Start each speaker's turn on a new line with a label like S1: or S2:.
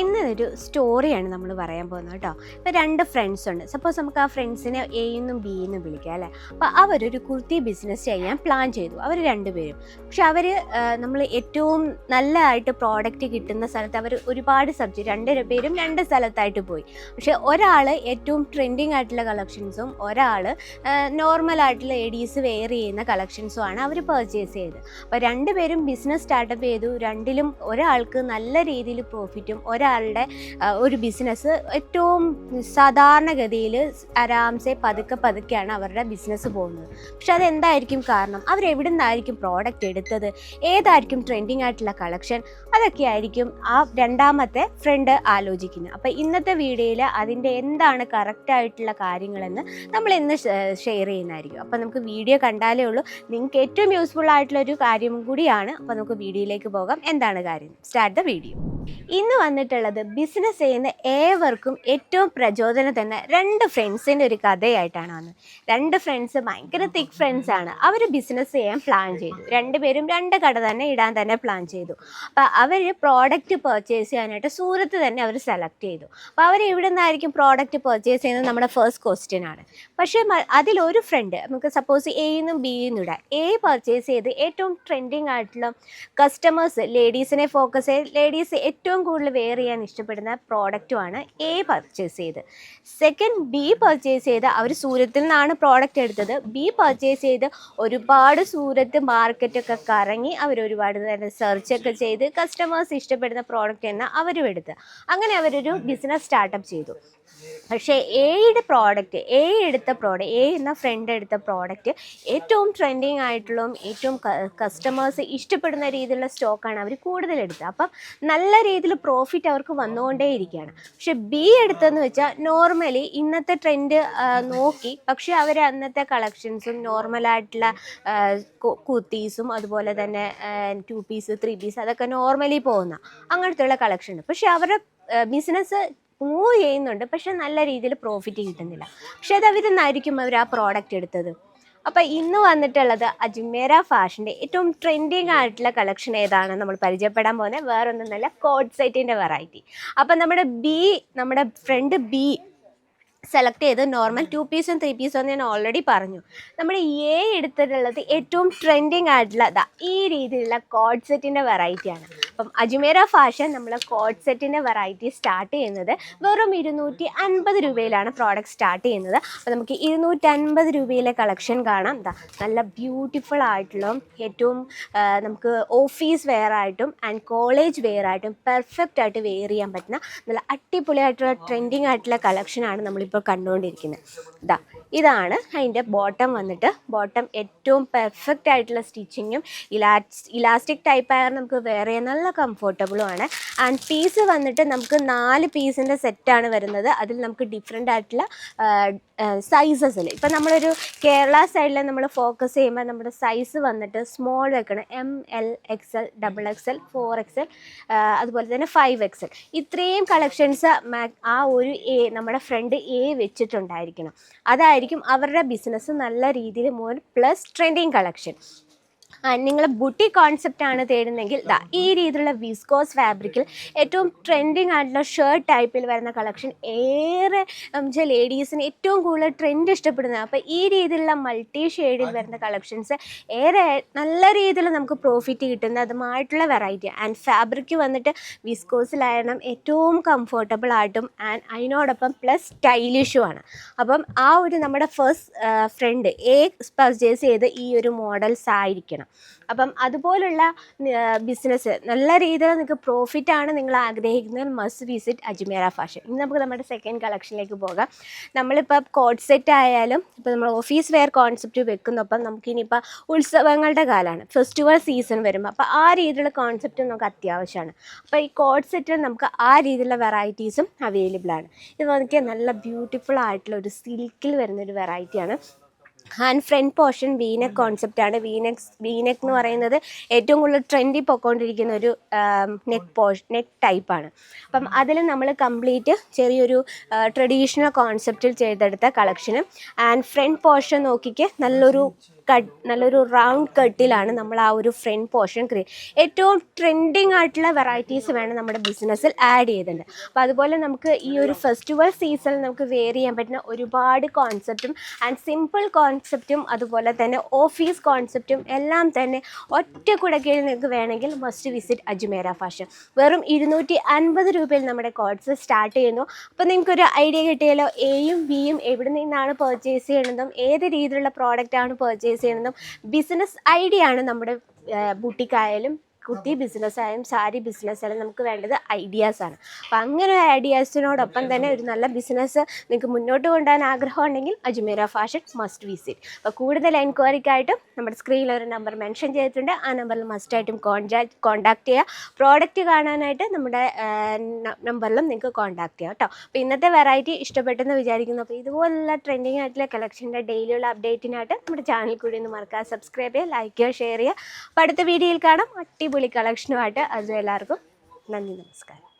S1: ഇന്ന് ഒരു സ്റ്റോറിയാണ് നമ്മൾ പറയാൻ പോകുന്നത് കേട്ടോ. ഇപ്പോൾ രണ്ട് ഫ്രണ്ട്സ് ഉണ്ട്. സപ്പോസ് നമുക്ക് ആ ഫ്രണ്ട്സിനെ എ എന്നും ബി എന്നും വിളിക്കാം അല്ലേ? അപ്പോൾ അവരൊരു കുർത്തി ബിസിനസ് ചെയ്യാൻ പ്ലാൻ ചെയ്തു. അവർ രണ്ടുപേരും പക്ഷെ അവർ നമ്മൾ ഏറ്റവും നല്ലതായിട്ട് പ്രോഡക്റ്റ് കിട്ടുന്ന സ്ഥലത്ത് അവർ ഒരുപാട് സബ്ജക്റ്റ് രണ്ട് പേരും രണ്ട് സ്ഥലത്തായിട്ട് പോയി. പക്ഷെ ഒരാൾ ഏറ്റവും ട്രെൻഡിങ് ആയിട്ടുള്ള കളക്ഷൻസും ഒരാൾ നോർമൽ ആയിട്ടുള്ള എഡീസ് വെയർ ചെയ്യുന്ന കളക്ഷൻസും ആണ് അവർ പർച്ചേസ് ചെയ്തത്. അപ്പോൾ രണ്ടുപേരും ബിസിനസ് സ്റ്റാർട്ടപ്പ് ചെയ്തു. രണ്ടിലും ഒരാൾക്ക് നല്ല രീതിയിൽ പ്രോഫിറ്റും ഒരാളുടെ ഒരു ബിസിനസ് ഏറ്റവും സാധാരണഗതിയിൽ ആരാംസെ പതുക്കെ പതുക്കെയാണ് അവരുടെ ബിസിനസ് പോകുന്നത്. പക്ഷെ അതെന്തായിരിക്കും കാരണം അവരെവിടെ നിന്നായിരിക്കും പ്രോഡക്റ്റ് എടുത്തത് ഏതായിരിക്കും ട്രെൻഡിങ് ആയിട്ടുള്ള കളക്ഷൻ അതൊക്കെ ആയിരിക്കും ആ രണ്ടാമത്തെ ഫ്രണ്ട് ആലോചിക്കുന്നത്. അപ്പോൾ ഇന്നത്തെ വീഡിയോയിൽ അതിന്റെ എന്താണ് കറക്റ്റായിട്ടുള്ള കാര്യങ്ങളെന്ന് നമ്മൾ ഇന്ന് ഷെയർ ചെയ്യുന്നതായിരിക്കും. അപ്പോൾ നമുക്ക് വീഡിയോ കണ്ടാലേ ഉള്ളൂ. നിങ്ങൾക്ക് ഏറ്റവും യൂസ്ഫുൾ ആയിട്ടുള്ള ഒരു കാര്യം കൂടിയാണ്. അപ്പോൾ നമുക്ക് വീഡിയോയിലേക്ക് പോകാം. എന്താണ് കാര്യം? സ്റ്റാർട്ട് ദ വീഡിയോ ഇന്ന് വന്നിട്ടുള്ളത് ബിസിനസ് ചെയ്യുന്ന ഏവർക്കും ഏറ്റവും പ്രചോദനം തന്നെ രണ്ട് ഫ്രണ്ട്സിന്റെ ഒരു കഥയായിട്ടാണ് വന്നത്. രണ്ട് ഫ്രണ്ട്സ് ഭയങ്കര തിക് ഫ്രണ്ട്സ് ആണ്. അവർ ബിസിനസ് ചെയ്യാൻ പ്ലാൻ ചെയ്തു. രണ്ടുപേരും രണ്ട് കട തന്നെ ഇടാൻ തന്നെ പ്ലാൻ ചെയ്തു. അപ്പോൾ അവർ പ്രോഡക്റ്റ് പർച്ചേസ് ചെയ്യാനായിട്ട് സൂരത്ത് തന്നെ അവർ സെലക്ട് ചെയ്തു. അപ്പോൾ അവർ ഇവിടെ നിന്നായിരിക്കും പ്രോഡക്റ്റ് പർച്ചേസ് ചെയ്യുന്നത് നമ്മുടെ ഫസ്റ്റ് ക്വസ്റ്റ്യൻ ആണ്. പക്ഷേ അതിലൊരു ഫ്രണ്ട് നമുക്ക് സപ്പോസ് എന്നും ബിന്നും ഇടാം. എ പർച്ചേസ് ചെയ്ത് ഏറ്റവും ട്രെൻഡിങ് ആയിട്ടുള്ള കസ്റ്റമേഴ്സ് ലേഡീസിനെ ഫോക്കസ് ചെയ്ത് ലേഡീസ് ഏറ്റവും കൂടുതൽ വെയർ ചെയ്യാൻ ഇഷ്ടപ്പെടുന്ന പ്രോഡക്റ്റുമാണ് എ പർച്ചേസ് ചെയ്ത്. സെക്കൻഡ് ബി പർച്ചേസ് ചെയ്ത് അവർ സൂരത്തിൽ നിന്നാണ് പ്രോഡക്റ്റ് എടുത്തത്. ബി പർച്ചേസ് ചെയ്ത് ഒരുപാട് സൂരത്ത് മാർക്കറ്റൊക്കെ കറങ്ങി അവർ ഒരുപാട് തന്നെ സെർച്ചൊക്കെ ചെയ്ത് കസ്റ്റമേഴ്സ് ഇഷ്ടപ്പെടുന്ന പ്രോഡക്റ്റ് തന്നെ അവരും എടുത്ത്. അങ്ങനെ അവരൊരു ബിസിനസ് സ്റ്റാർട്ടപ്പ് ചെയ്തു. പക്ഷേ എയുടെ പ്രോഡക്റ്റ് എ എടുത്ത പ്രോഡക്റ്റ് എ എന്ന ഫ്രണ്ട് എടുത്ത പ്രോഡക്റ്റ് ഏറ്റവും ട്രെൻഡിങ് ആയിട്ടുള്ളതും ഏറ്റവും കസ്റ്റമേഴ്സ് ഇഷ്ടപ്പെടുന്ന രീതിയിലുള്ള സ്റ്റോക്കാണ് അവർ കൂടുതൽ എടുത്തത്. അപ്പം നല്ല രീതിയിൽ പ്രോഫിറ്റ് അവർക്ക് വന്നുകൊണ്ടേയിരിക്കുകയാണ്. പക്ഷെ ബി എടുത്തെന്ന് വെച്ചാൽ നോർമലി ഇന്നത്തെ ട്രെൻഡ് നോക്കി. പക്ഷെ അവർ അന്നത്തെ കളക്ഷൻസും നോർമലായിട്ടുള്ള കുർത്തീസും അതുപോലെ തന്നെ ടു പീസ് ത്രീ പീസ് അതൊക്കെ നോർമലി പോകുന്ന അങ്ങനത്തെയുള്ള കളക്ഷൻ ഉണ്ട്. പക്ഷെ അവരുടെ ബിസിനസ് മൂവ് ചെയ്യുന്നുണ്ട്. പക്ഷെ നല്ല രീതിയിൽ പ്രോഫിറ്റ് കിട്ടുന്നില്ല. പക്ഷെ അത് അവർ നിന്നായിരിക്കും അവർ ആ പ്രോഡക്റ്റ് എടുത്തത്. അപ്പം ഇന്ന് വന്നിട്ടുള്ളത് അജ്മേര ഫാഷന്റെ ഏറ്റവും ട്രെൻഡിങ് ആയിട്ടുള്ള കളക്ഷൻ ഏതാണ് നമ്മൾ പരിചയപ്പെടാൻ പോകുന്നത് വേറൊന്നൊന്നുമല്ല കോഡ് സെറ്റിന്റെ വെറൈറ്റി അപ്പോൾ നമ്മുടെ ബി നമ്മുടെ ഫ്രണ്ട് ബി സെലക്ട് ചെയ്ത് നോർമൽ ടു പീസും ത്രീ പീസും എന്ന് ഞാൻ ഓൾറെഡി പറഞ്ഞു. നമ്മൾ എ എടുത്തിട്ടുള്ളത് ഏറ്റവും ട്രെൻഡിങ് ആയിട്ടുള്ള ഈ രീതിയിലുള്ള കോഡ് സെറ്റിന്റെ വെറൈറ്റിയാണ് അപ്പം അജ്മേര ഫാഷൻ നമ്മൾ കോഡ് സെറ്റിന്റെ വെറൈറ്റി സ്റ്റാർട്ട് ചെയ്യുന്നത് വെറും ഇരുന്നൂറ്റി അൻപത് രൂപയിലാണ് പ്രോഡക്റ്റ് സ്റ്റാർട്ട് ചെയ്യുന്നത്. അപ്പോൾ നമുക്ക് ഇരുന്നൂറ്റി അൻപത് രൂപയിലെ കളക്ഷൻ കാണാം. എന്താ നല്ല ബ്യൂട്ടിഫുൾ ആയിട്ടുള്ള ഏറ്റവും നമുക്ക് ഓഫീസ് വെയർ ആയിട്ടും ആൻഡ് കോളേജ് വെയർ ആയിട്ടും പെർഫെക്റ്റ് ആയിട്ട് വെയർ ചെയ്യാൻ പറ്റുന്ന നല്ല അടിപൊളിയായിട്ടുള്ള ട്രെൻഡിങ് ആയിട്ടുള്ള കളക്ഷനാണ് നമ്മളിപ്പോൾ കണ്ടുകൊണ്ടിരിക്കുന്നത്. ഇതാ ഇതാണ് അതിന്റെ ബോട്ടം വന്നിട്ട്. ബോട്ടം ഏറ്റവും പെർഫെക്റ്റ് ആയിട്ടുള്ള സ്റ്റിച്ചിങ്ങും ഇലാസ് ഇലാസ്റ്റിക് ടൈപ്പ് ആയാൽ നമുക്ക് വേറെ നല്ല കംഫർട്ടബിളുമാണ് ആൻഡ് പീസ് വന്നിട്ട് നമുക്ക് നാല് പീസിന്റെ സെറ്റാണ് വരുന്നത്. അതിൽ നമുക്ക് ഡിഫറെന്റ് ആയിട്ടുള്ള സൈസസിൽ ഇപ്പം നമ്മളൊരു കേരള സൈഡിൽ നമ്മൾ ഫോക്കസ് ചെയ്യുമ്പോൾ നമ്മുടെ സൈസ് വന്നിട്ട് സ്മോൾ വെക്കണം M L X L double X L four X L അതുപോലെ തന്നെ ഫൈവ് എക്സ് എൽ ഇത്രയും കളക്ഷൻസ് ആ ഒരു എ നമ്മുടെ ഫ്രണ്ട് എ വെച്ചിട്ടുണ്ടായിരിക്കണം. അതായിരിക്കും അവരുടെ ബിസിനസ് നല്ല രീതിയിൽ മോൻ പ്ലസ് ട്രെൻഡിങ് കളക്ഷൻ നിങ്ങൾ ബുട്ടി കോൺസെപ്റ്റ് ആണ് തേടുന്നതെങ്കിൽ ഈ രീതിയിലുള്ള വിസ്കോസ് ഫാബ്രിക്കിൽ ഏറ്റവും ട്രെൻഡിങ് ആയിട്ടുള്ള ഷർട്ട് ടൈപ്പിൽ വരുന്ന കളക്ഷൻ ഏറെ വെച്ചാൽ ലേഡീസിന് ഏറ്റവും കൂടുതൽ ട്രെൻഡ് ഇഷ്ടപ്പെടുന്നത്. അപ്പോൾ ഈ രീതിയിലുള്ള മൾട്ടി ഷെയ്ഡിൽ വരുന്ന കളക്ഷൻസ് ഏറെ നല്ല രീതിയിൽ നമുക്ക് പ്രോഫിറ്റ് കിട്ടുന്ന അതുമായിട്ടുള്ള വെറൈറ്റി ആൻഡ് ഫാബ്രിക് വന്നിട്ട് വിസ്കോസിലായണം ഏറ്റവും കംഫർട്ടബിൾ ആയിട്ടും ആൻഡ് അതിനോടൊപ്പം പ്ലസ് സ്റ്റൈലിഷും ആണ്. അപ്പം ആ ഒരു നമ്മുടെ ഫസ്റ്റ് ഫ്രണ്ട് എ പർച്ചേസ് ചെയ്ത് ഈ ഒരു മോഡൽസ് ആയിരിക്കണം. അപ്പം അതുപോലുള്ള ബിസിനസ് നല്ല രീതിയിൽ നിങ്ങൾക്ക് പ്രോഫിറ്റ് ആണ് നിങ്ങൾ ആഗ്രഹിക്കുന്നത്. മസ്റ്റ് വിസിറ്റ് അജ്മേര ഫാഷൻ ഇനി നമുക്ക് നമ്മുടെ സെക്കൻഡ് കളക്ഷനിലേക്ക് പോകാം. നമ്മളിപ്പോൾ കോഡ് സെറ്റ് ആയാലും ഇപ്പോൾ നമ്മൾ ഓഫീസ് വെയർ കോൺസെപ്റ്റ് വെക്കുന്നപ്പം നമുക്കിനിയിപ്പോൾ ഉത്സവങ്ങളുടെ കാലമാണ്. ഫെസ്റ്റിവൽ സീസൺ വരുമ്പോൾ. അപ്പോൾ ആ രീതിയിലുള്ള കോൺസെപ്റ്റ് നമുക്ക് അത്യാവശ്യമാണ്. അപ്പോൾ ഈ കോഡ് സെറ്റിൽ നമുക്ക് ആ രീതിയിലുള്ള വെറൈറ്റീസും അവൈലബിൾ ആണ്. ഇത് നോക്കിയാൽ നല്ല ബ്യൂട്ടിഫുൾ ആയിട്ടുള്ള ഒരു സിൽക്കിൽ വരുന്നൊരു വെറൈറ്റിയാണ് and front portion V neck concept ആണ്. വീനക് എന്ന് പറയുന്നത് ഏറ്റവും കൂടുതൽ ട്രെൻഡി പൊയ്ക്കൊണ്ടിരിക്കുന്ന ഒരു നെക്ക് പോർഷൻ നെക്ക് ടൈപ്പാണ് അപ്പം അതിൽ നമ്മൾ കംപ്ലീറ്റ് ചെറിയൊരു ട്രഡീഷണൽ കോൺസെപ്റ്റിൽ ചെയ്തെടുത്ത കളക്ഷനും ആൻഡ് ഫ്രണ്ട് പോർഷൻ നോക്കിക്ക് നല്ലൊരു കട്ട് നല്ലൊരു റൗണ്ട് കട്ടിലാണ് നമ്മൾ ആ ഒരു ഫ്രണ്ട് പോർഷൻ ക്രിയേറ്റ് ഏറ്റവും ട്രെൻഡിങ് ആയിട്ടുള്ള വെറൈറ്റീസ് വേണം നമ്മുടെ ബിസിനസ്സിൽ ആഡ് ചെയ്തിട്ടുണ്ട് അപ്പോൾ അതുപോലെ നമുക്ക് ഈ ഒരു ഫെസ്റ്റിവൽ സീസണിൽ നമുക്ക് വെയർ ചെയ്യാൻ പറ്റുന്ന ഒരുപാട് കോൺസെപ്റ്റും ആൻഡ് സിമ്പിൾ കോൺസെപ്റ്റും അതുപോലെ തന്നെ ഓഫീസ് കോൺസെപ്റ്റും എല്ലാം തന്നെ ഒറ്റ കുടക്കയിൽ നിങ്ങൾക്ക് വേണമെങ്കിൽ മസ്റ്റ് വിസിറ്റ് അജ്മേര ഫാഷൻ വെറും ഇരുന്നൂറ്റി അൻപത് രൂപയിൽ നമ്മുടെ കോഡ്സ് സ്റ്റാർട്ട് ചെയ്യുന്നു. അപ്പോൾ നിങ്ങൾക്കൊരു ഐഡിയ കിട്ടിയാലോ? എയും ബിയും എവിടെ നിന്നാണ് പർച്ചേസ് ചെയ്യണതും ഏത് രീതിയിലുള്ള പ്രോഡക്റ്റ് ആണ് പർച്ചേസ് ചെയ്യണതും ബിസിനസ് ഐഡിയ ആണ് നമ്മുടെ ബുട്ടിക് ആയാലും കുട്ടി ബിസിനസ് ആയാലും സാരി ബിസിനസ് ആയാലും നമുക്ക് വേണ്ടത് ഐഡിയാസാണ് അപ്പം അങ്ങനെ ഒരു ഐഡിയാസിനോടൊപ്പം തന്നെ ഒരു നല്ല ബിസിനസ് നിങ്ങൾക്ക് മുന്നോട്ട് കൊണ്ടുപോകാൻ ആഗ്രഹം ഉണ്ടെങ്കിൽ അജ്മീര ഫാഷൻ മസ്റ്റ് വിസിറ്റ് അപ്പോൾ കൂടുതൽ എൻക്വയറിക്കായിട്ടും നമ്മുടെ സ്ക്രീനിൽ ഒരു നമ്പർ മെൻഷൻ ചെയ്തിട്ടുണ്ട്. ആ നമ്പറിൽ മസ്റ്റായിട്ടും കോൺടാക്ട് കോൺടാക്ട് ചെയ്യുക. പ്രോഡക്റ്റ് കാണാനായിട്ട് നമ്മുടെ നമ്പറിലും നിങ്ങൾക്ക് കോൺടാക്ട് ചെയ്യാം കേട്ടോ. അപ്പോൾ ഇന്നത്തെ വെറൈറ്റി ഇഷ്ടപ്പെട്ടെന്ന് വിചാരിക്കുന്നു. അപ്പോൾ ഇതുപോലുള്ള ട്രെൻഡിങ് ആയിട്ടുള്ള കളക്ഷന്റെ ഡെയിലിയുള്ള അപ്ഡേറ്റിനായിട്ട് നമ്മുടെ ചാനൽ കൂടി ഒന്ന് മറക്കാതെ സബ്സ്ക്രൈബ് ചെയ്യുക ലൈക്ക് ചെയ്യുക ഷെയർ ചെയ്യുക. അപ്പോൾ അടുത്ത വീഡിയോയിൽ കാണാം. അടിപൊളി കളക്ഷനുമായിട്ട് അത് എല്ലാവർക്കും നന്ദി നമസ്കാരം.